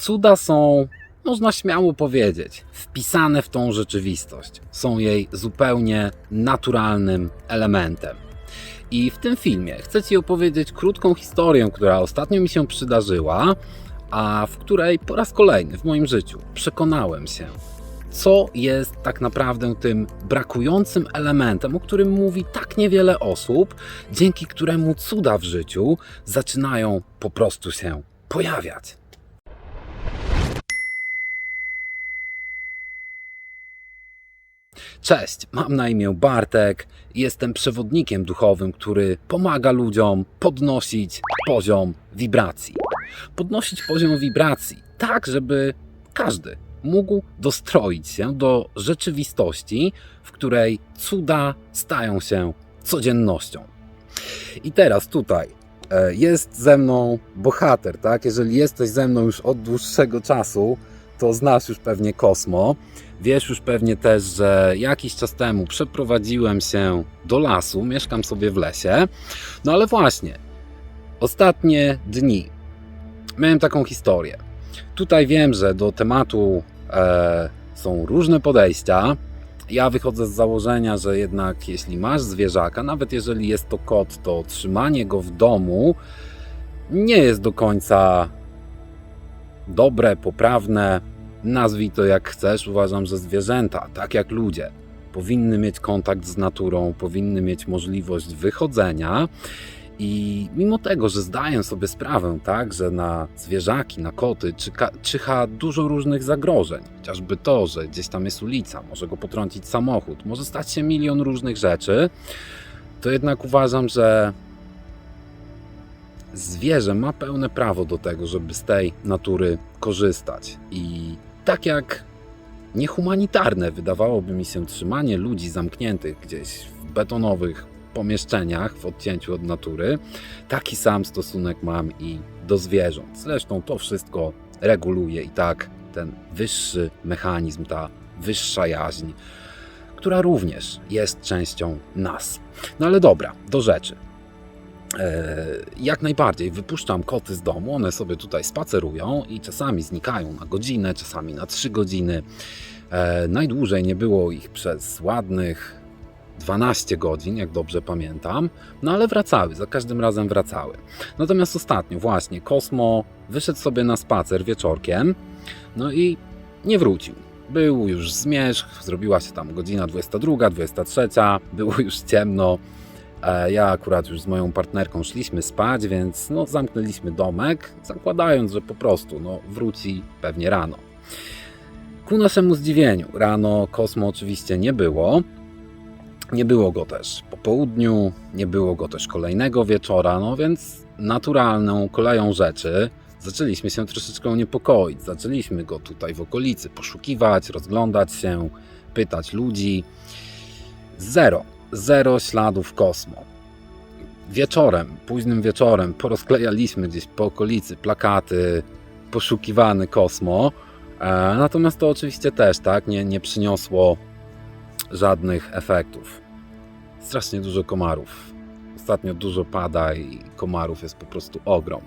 Cuda są, można śmiało powiedzieć, wpisane w tą rzeczywistość. Są jej zupełnie naturalnym elementem. I w tym filmie chcę Ci opowiedzieć krótką historię, która ostatnio mi się przydarzyła, a w której po raz kolejny w moim życiu przekonałem się, co jest tak naprawdę tym brakującym elementem, o którym mówi tak niewiele osób, dzięki któremu cuda w życiu zaczynają po prostu się pojawiać. Cześć, mam na imię Bartek jestem przewodnikiem duchowym, który pomaga ludziom podnosić poziom wibracji. Podnosić poziom wibracji tak, żeby każdy mógł dostroić się do rzeczywistości, w której cuda stają się codziennością. I teraz tutaj e, jest ze mną bohater, tak? Jeżeli jesteś ze mną już od dłuższego czasu, to znasz już pewnie Kosmo. Wiesz już pewnie też, że jakiś czas temu przeprowadziłem się do lasu, mieszkam sobie w lesie. No ale właśnie, ostatnie dni miałem taką historię. Tutaj wiem, że do tematu e, są różne podejścia. Ja wychodzę z założenia, że jednak jeśli masz zwierzaka, nawet jeżeli jest to kot, to trzymanie go w domu nie jest do końca dobre, poprawne. Nazwij to jak chcesz. Uważam, że zwierzęta, tak jak ludzie, powinny mieć kontakt z naturą, powinny mieć możliwość wychodzenia. I mimo tego, że zdaję sobie sprawę, tak, że na zwierzaki, na koty czyha, czyha dużo różnych zagrożeń, chociażby to, że gdzieś tam jest ulica, może go potrącić samochód, może stać się milion różnych rzeczy, to jednak uważam, że zwierzę ma pełne prawo do tego, żeby z tej natury korzystać. I tak jak niehumanitarne wydawałoby mi się trzymanie ludzi zamkniętych gdzieś w betonowych pomieszczeniach w odcięciu od natury, taki sam stosunek mam i do zwierząt. Zresztą to wszystko reguluje i tak ten wyższy mechanizm, ta wyższa jaźń, która również jest częścią nas. No ale dobra, do rzeczy. E, jak najbardziej wypuszczam koty z domu, one sobie tutaj spacerują i czasami znikają na godzinę, czasami na trzy godziny. E, najdłużej nie było ich przez ładnych 12 godzin, jak dobrze pamiętam, no ale wracały, za każdym razem wracały. Natomiast ostatnio właśnie Kosmo wyszedł sobie na spacer wieczorkiem, no i nie wrócił. Był już zmierzch, zrobiła się tam godzina 22, 23, było już ciemno. E, Ja akurat już z moją partnerką szliśmy spać, więc no, zamknęliśmy domek, zakładając, że po prostu no, wróci pewnie rano. Ku naszemu zdziwieniu, rano Kosmo oczywiście nie było. Nie było go też po południu, nie było go też kolejnego wieczora, no więc naturalną koleją rzeczy zaczęliśmy się troszeczkę niepokoić. Zaczęliśmy go tutaj w okolicy poszukiwać, rozglądać się, pytać ludzi. Zero, zero śladów Kosmo. Wieczorem, późnym wieczorem porozklejaliśmy gdzieś po okolicy plakaty poszukiwany Kosmo. E, natomiast to oczywiście też tak nie, nie przyniosło żadnych efektów. Strasznie dużo komarów. Ostatnio dużo pada i komarów jest po prostu ogrom.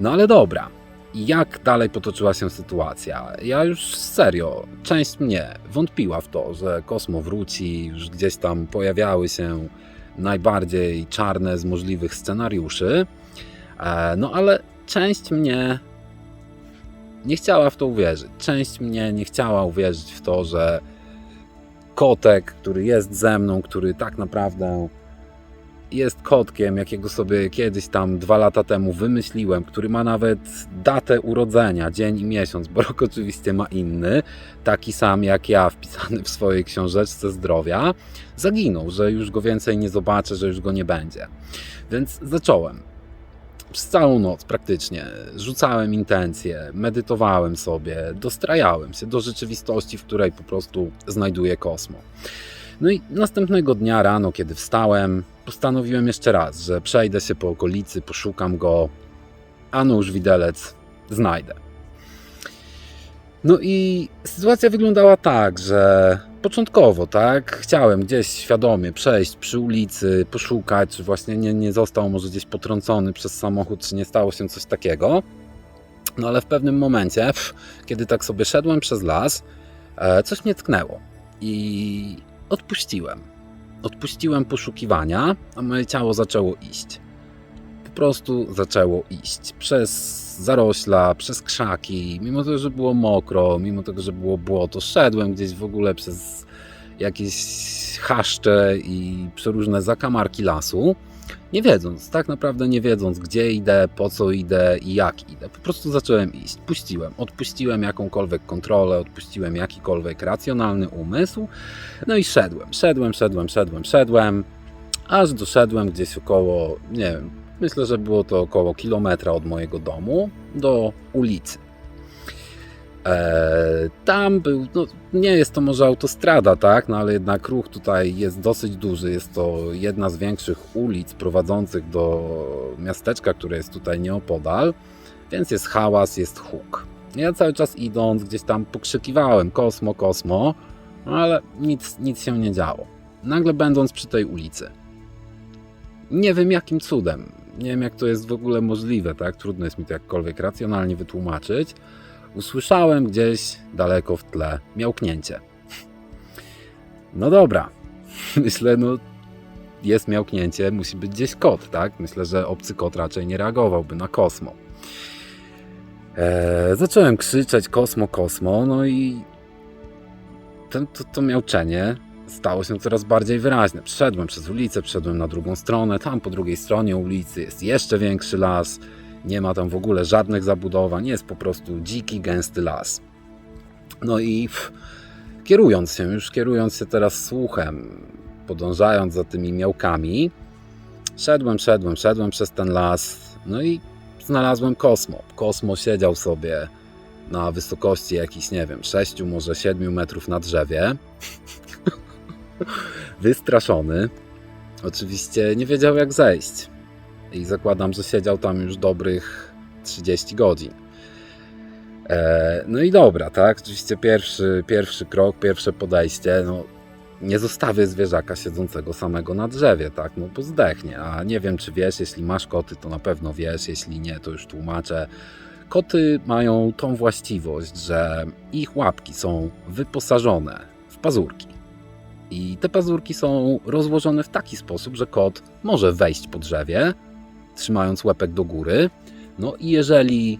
No ale dobra. Jak dalej potoczyła się sytuacja? Ja już serio, część mnie wątpiła w to, że Kosmo wróci, już gdzieś tam pojawiały się najbardziej czarne z możliwych scenariuszy. E, No ale część mnie nie chciała w to uwierzyć. Część mnie nie chciała uwierzyć w to, że kotek, który jest ze mną, który tak naprawdę jest kotkiem, jakiego sobie kiedyś tam dwa lata temu wymyśliłem, który ma nawet datę urodzenia, dzień i miesiąc, bo rok oczywiście ma inny, taki sam jak ja, wpisany w swojej książeczce zdrowia, zaginął, że już go więcej nie zobaczę, że już go nie będzie. Więc zacząłem. Przez całą noc praktycznie rzucałem intencje, medytowałem sobie, dostrajałem się do rzeczywistości, w której po prostu znajduję kosmo. No i następnego dnia rano, kiedy wstałem, postanowiłem jeszcze raz, że przejdę się po okolicy, poszukam go, a nóż widelec znajdę. No i sytuacja wyglądała tak, że początkowo, tak, chciałem gdzieś świadomie przejść przy ulicy, poszukać, czy właśnie nie, nie został może gdzieś potrącony przez samochód, czy nie stało się coś takiego. No ale w pewnym momencie, pff, kiedy tak sobie szedłem przez las, e, coś mnie tknęło i odpuściłem. Odpuściłem poszukiwania, a moje ciało zaczęło iść. Po prostu zaczęło iść. Przez zarośla, przez krzaki, mimo tego, że było mokro, mimo tego, że było błoto, szedłem gdzieś w ogóle przez jakieś chaszcze i przeróżne zakamarki lasu, nie wiedząc, tak naprawdę nie wiedząc, gdzie idę, po co idę i jak idę. Po prostu zacząłem iść, puściłem, odpuściłem jakąkolwiek kontrolę, odpuściłem jakikolwiek racjonalny umysł, no i szedłem, szedłem, szedłem, szedłem, szedłem, aż doszedłem gdzieś około, nie wiem, myślę, że było to około kilometra od mojego domu do ulicy. Eee, tam był, no nie jest to może autostrada, tak, no ale jednak ruch tutaj jest dosyć duży. Jest to jedna z większych ulic prowadzących do miasteczka, które jest tutaj nieopodal, więc jest hałas, jest huk. Ja cały czas idąc gdzieś tam pokrzykiwałem kosmo, kosmo, no ale nic, nic się nie działo. Nagle będąc przy tej ulicy, nie wiem jakim cudem, nie wiem jak to jest w ogóle możliwe, tak, trudno jest mi to jakkolwiek racjonalnie wytłumaczyć, usłyszałem gdzieś daleko w tle miałknięcie. No dobra, myślę, no jest miałknięcie, musi być gdzieś kot, tak? Myślę, że obcy kot raczej nie reagowałby na kosmo. Eee, zacząłem krzyczeć kosmo, kosmo, no i to, to, to miałczenie stało się coraz bardziej wyraźne. Przeszedłem przez ulicę, przeszedłem na drugą stronę, tam po drugiej stronie ulicy jest jeszcze większy las, nie ma tam w ogóle żadnych zabudowań, jest po prostu dziki, gęsty las. No i pff, kierując się, już kierując się teraz słuchem, podążając za tymi miałkami, szedłem, szedłem, szedłem przez ten las, no i znalazłem Kosmo. Kosmo siedział sobie na wysokości jakichś, nie wiem, 6, może 7 metrów na drzewie. Wystraszony. Oczywiście nie wiedział jak zejść i zakładam, że siedział tam już dobrych 30 godzin. E, no i dobra, tak? Oczywiście pierwszy, pierwszy krok, pierwsze podejście, no nie zostawię zwierzaka siedzącego samego na drzewie, tak? No bo zdechnie. A nie wiem, czy wiesz, jeśli masz koty, to na pewno wiesz, jeśli nie, to już tłumaczę. Koty mają tą właściwość, że ich łapki są wyposażone w pazurki. I te pazurki są rozłożone w taki sposób, że kot może wejść po drzewie, trzymając łepek do góry. No i jeżeli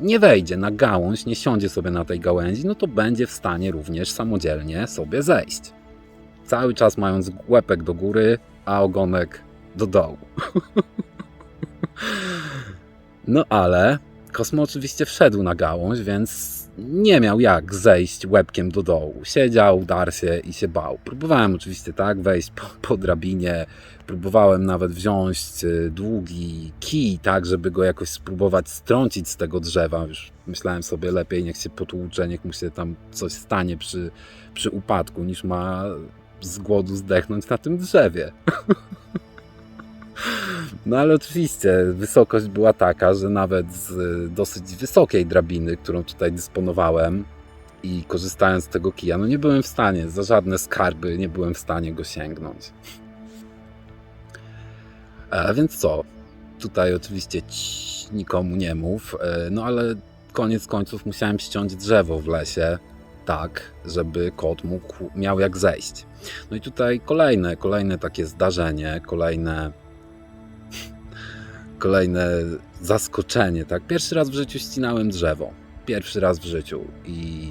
nie wejdzie na gałąź, nie siądzie sobie na tej gałęzi, no to będzie w stanie również samodzielnie sobie zejść. Cały czas mając łepek do góry, a ogonek do dołu. no ale Kosmo oczywiście wszedł na gałąź, więc nie miał jak zejść łebkiem do dołu. Siedział, dar się i się bał. Próbowałem oczywiście tak wejść po, po drabinie, próbowałem nawet wziąć y, długi kij, tak, żeby go jakoś spróbować strącić z tego drzewa. Już myślałem sobie lepiej, niech się potłucze, niech mu się tam coś stanie przy, przy upadku, niż ma z głodu zdechnąć na tym drzewie. No ale oczywiście wysokość była taka, że nawet z dosyć wysokiej drabiny, którą tutaj dysponowałem i korzystając z tego kija, no nie byłem w stanie, za żadne skarby nie byłem w stanie go sięgnąć. A więc co? Tutaj oczywiście cii, nikomu nie mów, e, no ale koniec końców musiałem ściąć drzewo w lesie, tak, żeby kot mógł, miał jak zejść. No i tutaj kolejne, kolejne takie zdarzenie, kolejne kolejne zaskoczenie, tak? Pierwszy raz w życiu ścinałem drzewo. Pierwszy raz w życiu i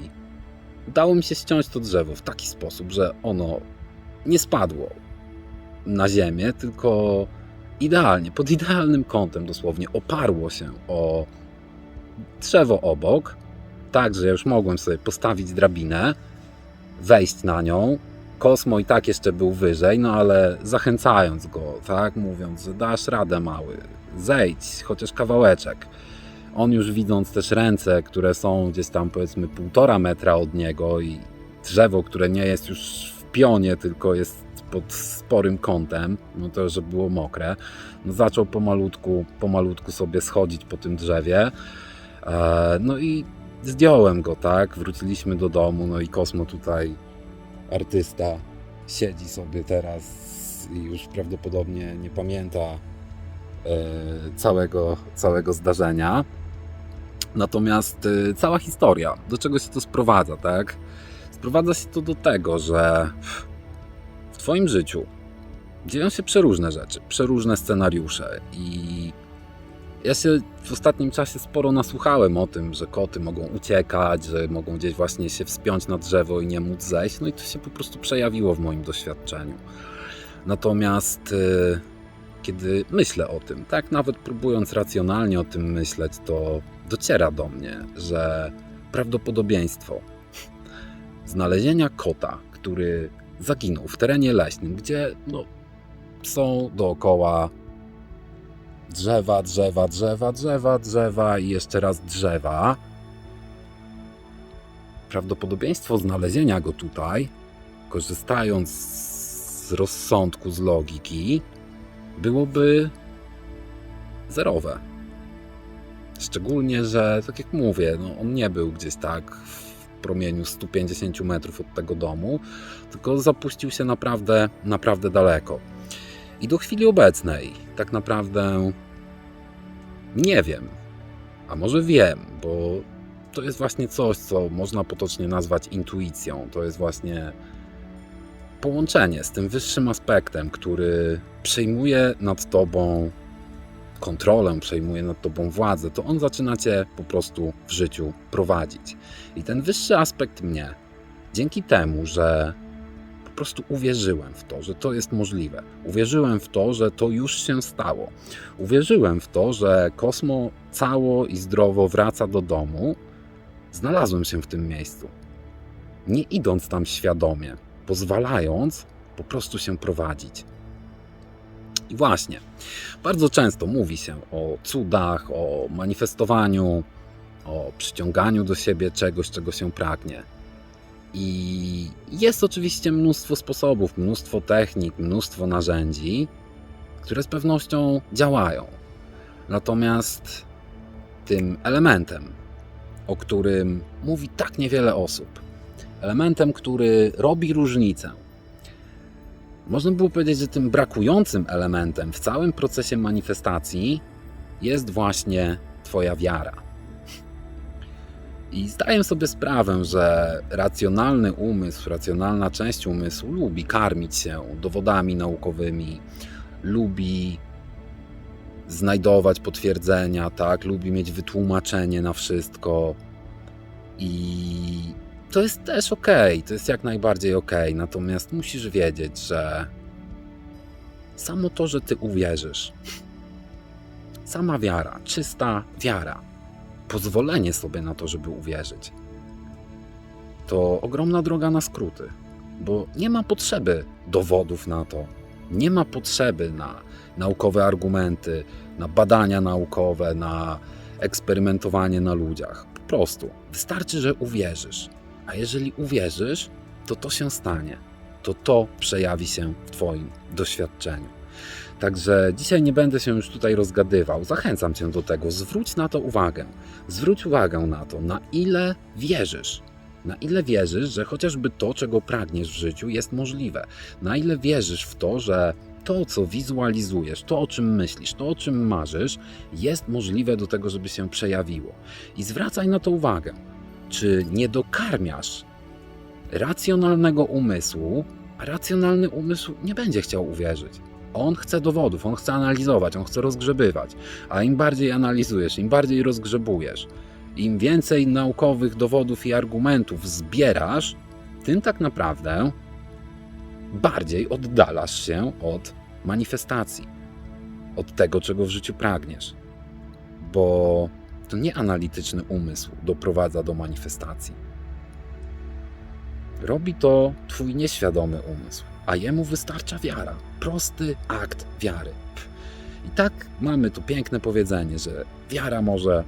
udało mi się ściąć to drzewo w taki sposób, że ono nie spadło na ziemię, tylko idealnie, pod idealnym kątem dosłownie oparło się o drzewo obok, tak, że już mogłem sobie postawić drabinę, wejść na nią. Kosmo i tak jeszcze był wyżej, no ale zachęcając go, tak, mówiąc, że dasz radę mały, zejdź, chociaż kawałeczek. On już widząc też ręce, które są gdzieś tam powiedzmy półtora metra od niego i drzewo, które nie jest już w pionie, tylko jest pod sporym kątem, no to, że było mokre, no zaczął pomalutku, pomalutku sobie schodzić po tym drzewie. E, no i zdjąłem go, tak? Wróciliśmy do domu, no i Kosmo tutaj, artysta, siedzi sobie teraz i już prawdopodobnie nie pamięta całego, całego zdarzenia. Natomiast y, cała historia, do czego się to sprowadza, tak? Sprowadza się to do tego, że w Twoim życiu dzieją się przeróżne rzeczy, przeróżne scenariusze i ja się w ostatnim czasie sporo nasłuchałem o tym, że koty mogą uciekać, że mogą gdzieś właśnie się wspiąć na drzewo i nie móc zejść, no i to się po prostu przejawiło w moim doświadczeniu. Natomiast y, kiedy myślę o tym, tak nawet próbując racjonalnie o tym myśleć, to dociera do mnie, że prawdopodobieństwo znalezienia kota, który zaginął w terenie leśnym, gdzie no, są dookoła drzewa, drzewa, drzewa, drzewa, drzewa i jeszcze raz drzewa. Prawdopodobieństwo znalezienia go tutaj, korzystając z rozsądku, z logiki, byłoby zerowe. Szczególnie, że tak jak mówię, no on nie był gdzieś tak w promieniu 150 metrów od tego domu, tylko zapuścił się naprawdę, naprawdę daleko. I do chwili obecnej tak naprawdę nie wiem, a może wiem, bo to jest właśnie coś, co można potocznie nazwać intuicją. To jest właśnie połączenie z tym wyższym aspektem, który przejmuje nad tobą kontrolę, przejmuje nad tobą władzę, to on zaczyna cię po prostu w życiu prowadzić. I ten wyższy aspekt mnie, dzięki temu, że po prostu uwierzyłem w to, że to jest możliwe, uwierzyłem w to, że to już się stało, uwierzyłem w to, że kosmo cało i zdrowo wraca do domu, znalazłem się w tym miejscu. Nie idąc tam świadomie, pozwalając po prostu się prowadzić. I właśnie, bardzo często mówi się o cudach, o manifestowaniu, o przyciąganiu do siebie czegoś, czego się pragnie. I jest oczywiście mnóstwo sposobów, mnóstwo technik, mnóstwo narzędzi, które z pewnością działają. Natomiast tym elementem, o którym mówi tak niewiele osób, elementem, który robi różnicę, można było powiedzieć, że tym brakującym elementem w całym procesie manifestacji jest właśnie Twoja wiara. I zdaję sobie sprawę, że racjonalny umysł, racjonalna część umysłu lubi karmić się dowodami naukowymi, lubi znajdować potwierdzenia, tak, lubi mieć wytłumaczenie na wszystko. I to jest też ok, to jest jak najbardziej ok. Natomiast musisz wiedzieć, że samo to, że ty uwierzysz, sama wiara, czysta wiara, pozwolenie sobie na to, żeby uwierzyć, to ogromna droga na skróty, bo nie ma potrzeby dowodów na to, nie ma potrzeby na naukowe argumenty, na badania naukowe, na eksperymentowanie na ludziach. Po prostu wystarczy, że uwierzysz. A jeżeli uwierzysz, to to się stanie. To to przejawi się w Twoim doświadczeniu. Także dzisiaj nie będę się już tutaj rozgadywał. Zachęcam Cię do tego. Zwróć na to uwagę. Zwróć uwagę na to, na ile wierzysz. Na ile wierzysz, że chociażby to, czego pragniesz w życiu, jest możliwe. Na ile wierzysz w to, że to, co wizualizujesz, to, o czym myślisz, to, o czym marzysz, jest możliwe do tego, żeby się przejawiło. I zwracaj na to uwagę czy nie dokarmiasz racjonalnego umysłu, a racjonalny umysł nie będzie chciał uwierzyć. On chce dowodów, on chce analizować, on chce rozgrzebywać. A im bardziej analizujesz, im bardziej rozgrzebujesz, im więcej naukowych dowodów i argumentów zbierasz, tym tak naprawdę bardziej oddalasz się od manifestacji, od tego, czego w życiu pragniesz. Bo to nie analityczny umysł doprowadza do manifestacji. Robi to twój nieświadomy umysł, a jemu wystarcza wiara. Prosty akt wiary. I tak mamy tu piękne powiedzenie, że wiara może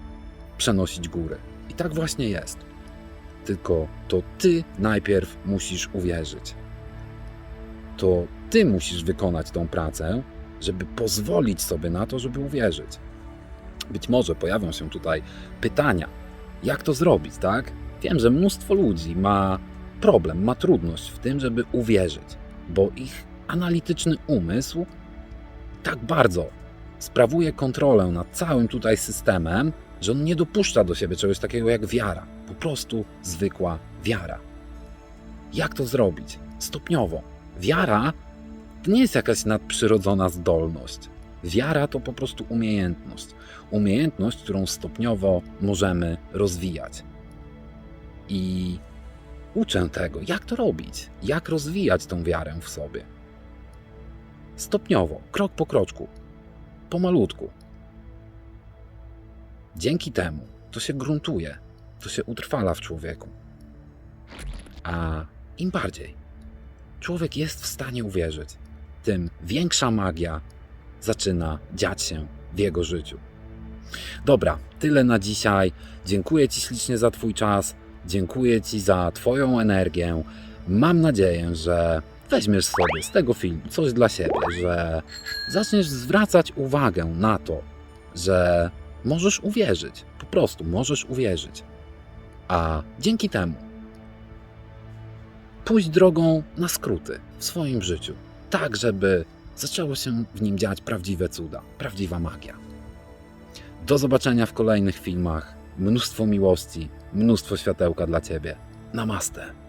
przenosić góry. I tak właśnie jest. Tylko to ty najpierw musisz uwierzyć. To ty musisz wykonać tą pracę, żeby pozwolić sobie na to, żeby uwierzyć. Być może pojawią się tutaj pytania, jak to zrobić, tak? Wiem, że mnóstwo ludzi ma problem, ma trudność w tym, żeby uwierzyć, bo ich analityczny umysł tak bardzo sprawuje kontrolę nad całym tutaj systemem, że on nie dopuszcza do siebie czegoś takiego jak wiara. Po prostu zwykła wiara. Jak to zrobić? Stopniowo. Wiara to nie jest jakaś nadprzyrodzona zdolność. Wiara to po prostu umiejętność. Umiejętność, którą stopniowo możemy rozwijać. I uczę tego, jak to robić, jak rozwijać tą wiarę w sobie. Stopniowo, krok po kroczku, pomalutku. Dzięki temu to się gruntuje, to się utrwala w człowieku. A im bardziej człowiek jest w stanie uwierzyć, tym większa magia zaczyna dziać się w jego życiu. Dobra, tyle na dzisiaj. Dziękuję Ci ślicznie za Twój czas. Dziękuję Ci za Twoją energię. Mam nadzieję, że weźmiesz sobie z tego filmu coś dla siebie, że zaczniesz zwracać uwagę na to, że możesz uwierzyć. Po prostu możesz uwierzyć. A dzięki temu pójść drogą na skróty w swoim życiu, tak żeby zaczęło się w nim dziać prawdziwe cuda, prawdziwa magia. Do zobaczenia w kolejnych filmach. Mnóstwo miłości, mnóstwo światełka dla Ciebie. Namaste.